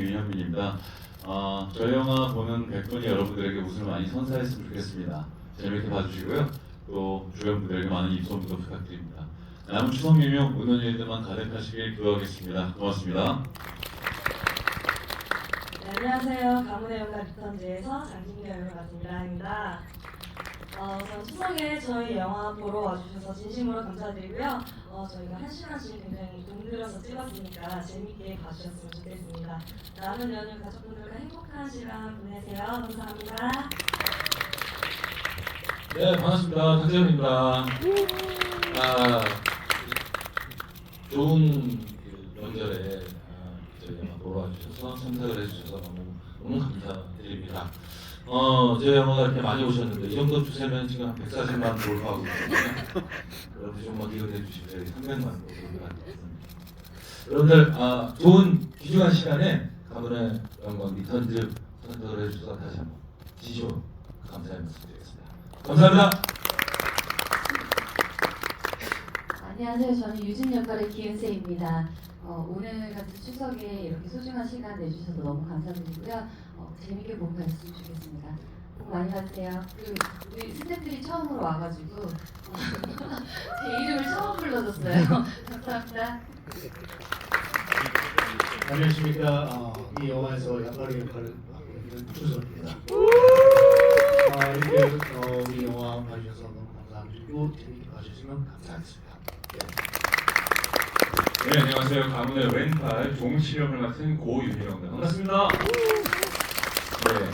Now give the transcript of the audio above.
윤현민입니다. 어, 저희 영화 보는 백분이 여러분들에게 웃음을 많이 선사했으면 좋겠습니다. 재밌게 봐주시고요. 또 주변 분들에게 많은 입소문도 부탁드립니다. 남은 추석 유명 무는 일들만 가득하시길 기도하겠습니다. 고맙습니다. 네, 안녕하세요. 가문의 영화 리턴즈에서 장진경 역을 맡은 미라입니다. 어, 우선 추석에 저희 영화 보러 와주셔서 진심으로 감사드리고요. 어, 저희가 한 시간씩 굉장히 공들여서 찍었으니까 재밌게 봐주셨으면 좋겠습니다. 남은 연휴 가족분들과 행복한 시간 보내세요. 감사합니다. 네, 반갑습니다. 강재현입니다. 아, 좋은 그 명절에 주셔서 참석을 해주셔서 너무 너무 감사드립니다. 어, 제 영화가 이렇게 많이 오셨는데 이 정도 추세면 지금 한 140만 돌파하고 있거든요. 여러분 좀만 기원해 주시면 저희 300만 돌파가. 여러분들 아, 좋은 귀중한 시간에 가문의 영광 리턴즈 선택을 해주셔서 다시 한번 진심으로 감사의 말씀 드리겠습니다. 감사합니다. 안녕하세요. 저는 유진 역할의 기은세입니다. 어, 오늘 같은 추석에 이렇게 소중한 시간 내주셔서 너무 감사드리고요. 어, 재밌게 보고 갔으면 좋겠습니다. 복 많이 받으세요. 그리고 우리 스태프들이 처음으로 와가지고 어, 제 이름을 처음 불러줬어요. 감사합니다. 안녕하십니까. 어, 이 영화에서 양가리 역할을 맡고 있는 추석입니다. 아, 이렇게 어, 우리 영화 봐주셔서 너무 감사드리고 재밌게 봐주시면 감사하겠습니다. 네, 안녕하세요. 가문의 왼팔 종실형을 맡은 고윤희입니다. 반갑습니다. 네,